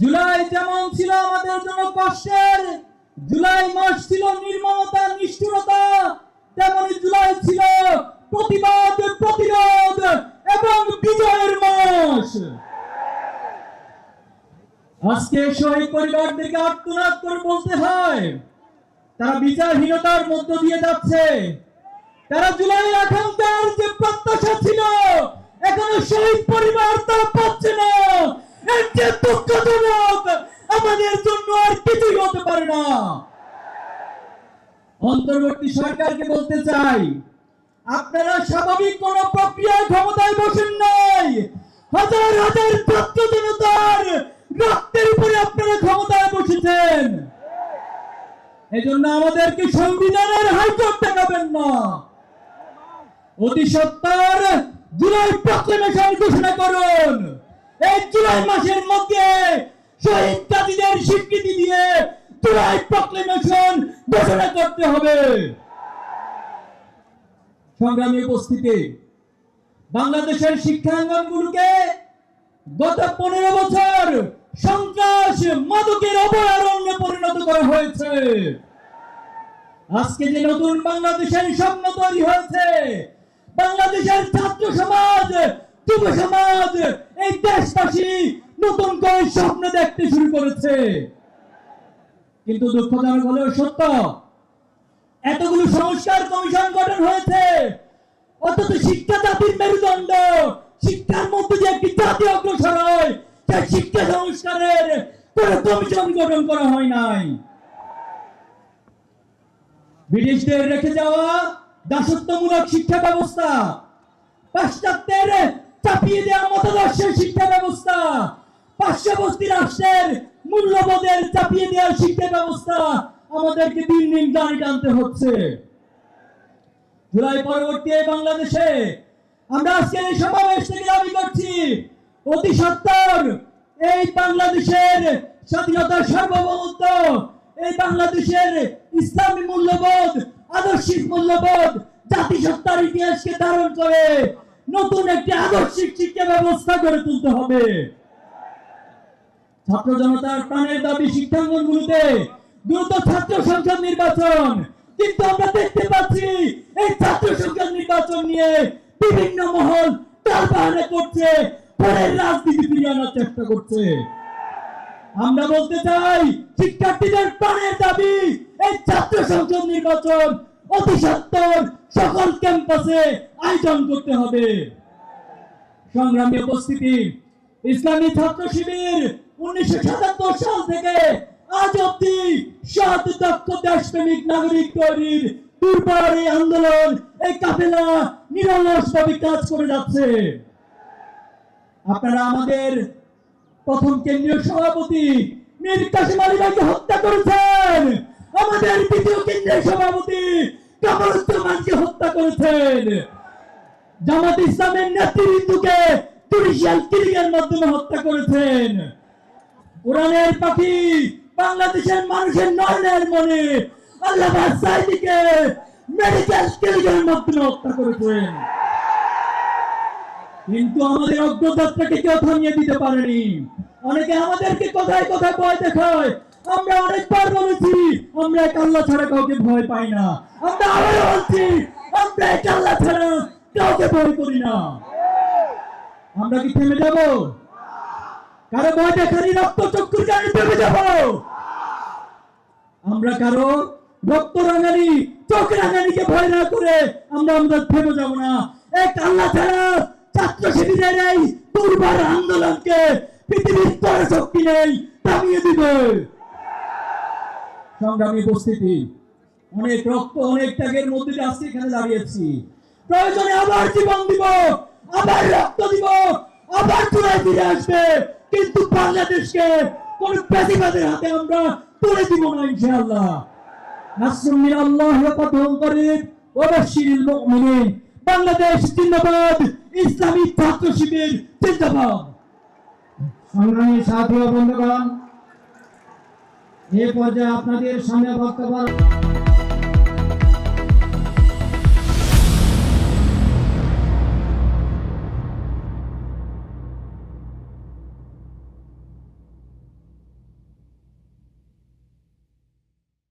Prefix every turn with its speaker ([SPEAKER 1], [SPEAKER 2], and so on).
[SPEAKER 1] জুলাই যেমন ছিল আমাদের জন্য কষ্টের, জুলাই মাস ছিল নির্মমতা, নিষ্ঠুরতা, তেমনি জুলাই ছিল প্রতিবাদ, প্রতিরোধ এবং বিজয়ের মাস। আজকে শহীদ পরিবারদেরকে আত্মনাদ করে বলতে হয়, তারা বিচারহীনতার মধ্য দিয়ে যাচ্ছে। তারা জুলাইয়ের আকাঙ্ক্ষার যে প্রত্যাশা ছিল, এখনও শহীদ পরিবার তা পাচ্ছে না। আমাদের জন্য আর কিছুই হতে পারে না। অন্তর্বর্তী সরকারকে বলতে চাই, আপনারা স্বাভাবিক কোন প্রক্রিয়ায় ক্ষমতায় বসেন নাই। হাজার হাজার ছাত্র জনতার রক্তের উপরে আপনারা ক্ষমতায় বসেছেন। এজন্য আমাদেরকে সংবিধানের হাইকোর্ট দেখাবেন না। অতি সত্তর জুলাই প্রক্লেমেশন ঘোষণা করুন। এই জুলাই মাসের মধ্যে শহীদ কাজীদের স্বীকৃতি দিয়ে জুলাই প্রক্লেমেশন ঘোষণা করতে হবে। সংগ্রামী উপস্থিতি, বাংলাদেশের শিক্ষাঙ্গনগুলোকে গত পনেরো বছর সন্ত্রাস মাদকের অভয়ারণ্যে পরিণত করা হয়েছে। আজকে যে নতুন বাংলাদেশের স্বপ্ন তৈরি হয়েছে, বাংলাদেশের ছাত্র সমাজ, যুব সমাজ এই দেশবাসী নতুন করে স্বপ্ন দেখতে শুরু করেছে। কিন্তু দুঃখজনক হলেও সত্য, এতগুলো সংস্কার কমিশন গঠন হয়েছে। অথচ শিক্ষা জাতির মেরুদণ্ড, শিক্ষার মধ্যে যে একটি জাতি অগ্রসর হয়। সেই শিক্ষা সংস্কারের কোন কমিশন গঠন করা হয় নাই। ব্রিটিশদের রেখে যাওয়া দাসত্বমূলক শিক্ষা ব্যবস্থা, পাশ্চাত্যের চাপিয়ে দেওয়া মতাদর্শের শিক্ষা ব্যবস্থা। পার্শ্ববর্তী রাষ্ট্রের মূল্যবোধের চাপিয়ে দেওয়া শিক্ষা ব্যবস্থা আমাদেরকে দিন দিন দাঁড়ি টানতে হচ্ছে। জুলাই পরবর্তী বাংলাদেশে আমরা আজকে এই সমাবেশ থেকে দাবি করছি, অতি সত্তর, এই বাংলাদেশের স্বাধীনতার সার্বভৌমত্ব, এই বাংলাদেশের ইসলামী মূল্যবোধ, আদর্শিক মূল্যবোধ, জাতিসত্তার ইতিহাসকে ধারণ করে নতুন একটি আদর্শিক শিক্ষা ব্যবস্থা গড়ে তুলতে হবে। ছাত্র জনতার প্রাণের দাবি শিক্ষাঙ্গনগুলোতে দ্রুত ছাত্র সংসদ নির্বাচন। কিন্তু আমরা দেখতে পাচ্ছি, এই ছাত্র সংসদ নির্বাচন নিয়ে বিভিন্ন মহল টালবাহানা করছে, পরের রাজনীতি ফিরিয়ে আনার চেষ্টা করছে। আমরা বলতে চাই, শিক্ষার্থীদের প্রাণের দাবি, এই ছাত্র সংসদ নির্বাচন অতি সত্তর সকল ক্যাম্পাসে আয়োজন করতে হবে। সংগ্রামী উপস্থিতি, ইসলামী ছাত্র শিবির উনিশশো সাতাত্তর সাল থেকে আজ অব্দি সাত দক্ষ দেশপ্রেমিক নাগরিক তৈরির দুর্বার এই আন্দোলন, এই কাফেলা নিরলস ভাবে কাজ করে যাচ্ছে। আপনারা আমাদের প্রথম কেন্দ্রীয় সভাপতি মীর কাসিম আলী ভাইকে হত্যা করেছেন। আমাদের দ্বিতীয় সভাপতি কামরুজ্জামানকে হত্যা করেছেন। জামাত ইসলামের নেতৃবৃন্দকে জুডিশিয়াল কিলিং এর মাধ্যমে হত্যা করেছেন। কোরআনের পাখি বাংলাদেশের মানুষের নয়নের মনে আল্লাহ সাইদিকে মেডিকেল কিলিং এর মাধ্যমে হত্যা করেছেন। কিন্তু আমাদের অগ্রযাত্রাকে কেউ থামিয়ে দিতে পারেনি। অনেকে আমাদেরকে কোথায় কোথায় ভয় দেখায় আমরা অনেকবার বলেছি আমরা এক আল্লাহ ছাড়া কাউকে ভয় পাই না। আমরা বলছি, আমরা এক আল্লাহ ছাড়া কাউকে ভয় করি না। আমরা কি থেমে যাব? কারও ভয় দেখানি রক্ত চক্ষুর কারণে থেমে যাব? আমরা কারও রক্ত রাঙানি, চোখ রাঙানিকে ভয় না করে আমরা আমরা থেমে যাব না। এক আল্লাহ ছাড়া ছাত্র শিবিরের এই দুর্বার আন্দোলনকে পৃথিবীর কোন শক্তি নেই, থামিয়ে দিবে। সংগ্রামী উপস্থিতি। অনেক রক্ত, অনেক ত্যাগের মধ্যে আজকে এখানে দাঁড়িয়েছি প্রয়োজনে আবার জীবন দিব, আবার রক্ত দিব, আবার চূড়ায় ফিরে আসবে। কিন্তু বাংলাদেশকে কোন হাতে আমরা তুলে দিব না, ইনশাআল্লাহ। আল্লাহ মুমিনিন। বাংলাদেশ জিন্দাবাদ। ইসলামী ছাত্র শিবির জিন্দাবাদ।
[SPEAKER 2] সংগ্রামী সাথী বন্ধুগণ এ পর্যায়ে আপনাদের সামনে বক্তব্য